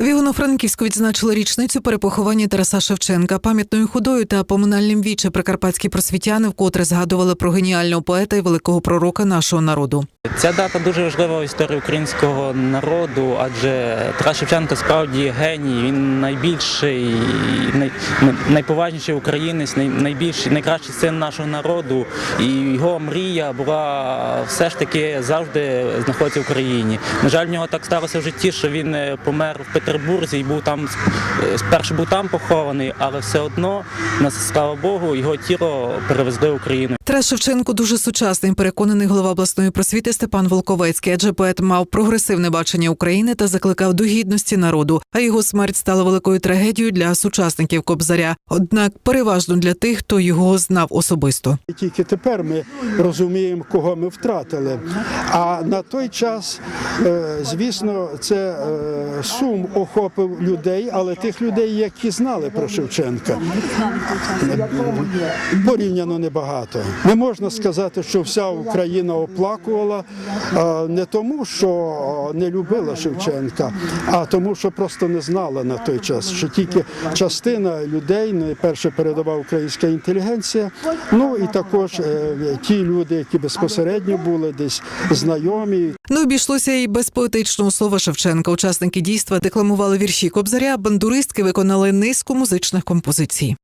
В Івано-Франківську відзначили річницю перепоховання Тараса Шевченка. Пам'ятною ходою та поминальним віче прикарпатські просвітяни вкотре згадували про геніального поета і великого пророка нашого народу. Ця дата дуже важлива в історії українського народу, адже Тарас Шевченко справді геній. Він найбільший, най, найповажніший українець, най, найбільший, найкращий син нашого народу. І його мрія була все ж таки завжди знаходитися в Україні. На жаль, в нього так сталося в житті, що він е, помер в Петербурзі і був там е, спершу був там похований, але все одно, слава Богу, його тіло перевезли в Україну. Тарас Шевченко дуже сучасний, переконаний голова обласної просвіти Степан Волковецький, адже поет мав прогресивне бачення України та закликав до гідності народу. А його смерть стала великою трагедією для сучасників Кобзаря. Однак переважно для тих, хто його знав особисто. Тільки тепер ми розуміємо, кого ми втратили. А на той час, е, звісно, це е, сум охопив людей, але тих людей, які знали про Шевченка, порівняно небагато. Не можна сказати, що вся Україна оплакувала не тому, що не любила Шевченка, а тому, що просто не знала на той час, що тільки частина людей, найперше передова українська інтелігенція, ну і також е, ті люди, які безпосередньо були десь знайомі, Не обійшлося і без поетичного слова Шевченка. Учасники дійства декламували вірші Кобзаря, бандуристки виконали низку музичних композицій.